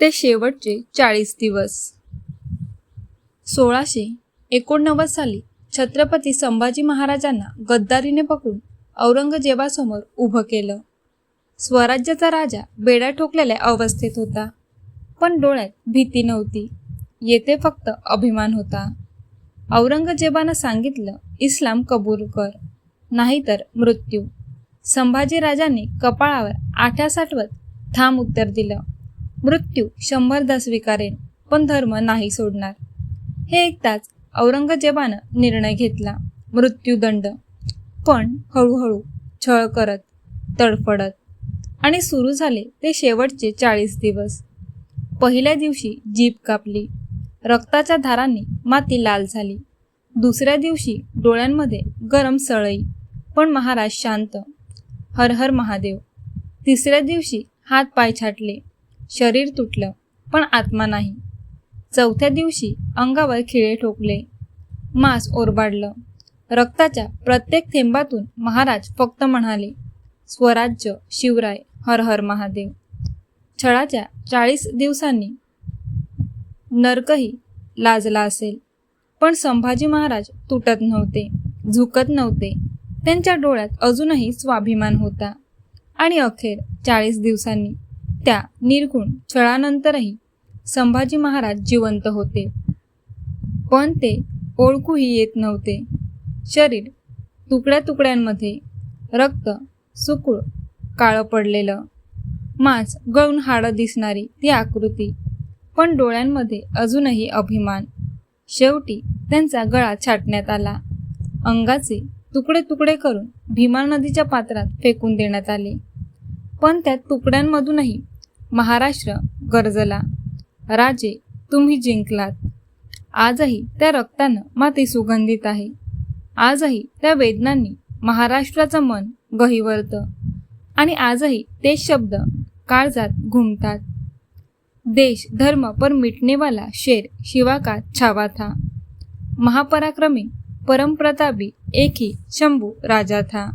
ते शेवटचे चाळीस दिवस. सोळाशे एकोणनव्वद साली छत्रपती संभाजी महाराजांना गद्दारीने पकडून औरंगजेबासमोर उभं केलं. स्वराज्याचा राजा बेड्या ठोकलेल्या अवस्थेत होता पण डोळ्यात भीती नव्हती. येथे फक्त अभिमान होता. औरंगजेबानं सांगितलं इस्लाम कबूल कर नाहीतर मृत्यू. संभाजीराजांनी कपाळावर आठ्या साठवत ठाम उत्तर दिलं. मृत्यू शंभरदा स्वीकारेन पण धर्म नाही सोडणार. हे ऐकताच औरंगजेबानं निर्णय घेतला. मृत्यूदंड पण हळूहळू छळ करत तडफडत आणि सुरू झाले ते शेवटचे चाळीस दिवस. पहिल्या दिवशी जीभ कापली. रक्ताच्या धारांनी माती लाल झाली. दुसऱ्या दिवशी डोळ्यांमध्ये गरम सळई. पण महाराज शांत. हर हर महादेव. तिसऱ्या दिवशी हात पाय छाटले. शरीर तुटलं पण आत्मा नाही. चौथ्या दिवशी अंगावर खिळे ठोकले. मांस ओरबाडलं. रक्ताच्या प्रत्येक थेंबातून महाराज फक्त म्हणाले स्वराज्य शिवराय हर हर महादेव. छळाच्या चाळीस दिवसांनी नरकही लाजला असेल. पण संभाजी महाराज तुटत नव्हते झुकत नव्हते. त्यांच्या डोळ्यात अजूनही स्वाभिमान होता. आणि अखेर चाळीस दिवसांनी त्या निर्गुण छळानंतरही संभाजी महाराज जिवंत होते. पण ते ओळखूही येत नव्हते. शरीर तुकड्या तुकड्यांमध्ये रक्त सुकूळ काळं पडलेलं. मांस गळून हाडं दिसणारी ती आकृती पण डोळ्यांमध्ये अजूनही अभिमान. शेवटी त्यांचा गळा छाटण्यात आला. अंगाचे तुकडे तुकडे करून भीमा नदीच्या पात्रात फेकून देण्यात आले. पण त्या तुकड्यांमधूनही महाराष्ट्र गरजला. राजे तुम्ही जिंकलात. आजही त्या रक्तानं माती सुगंधित आहे. आजही त्या वेदनांनी महाराष्ट्राचं मन गहिवरतं. आणि आजही ते शब्द काळजात घुमतात देश धर्म पर मिटनेवाला शेर शिवा का छावा था महापराक्रमी परमप्रतापी एक ही शंभू राजा था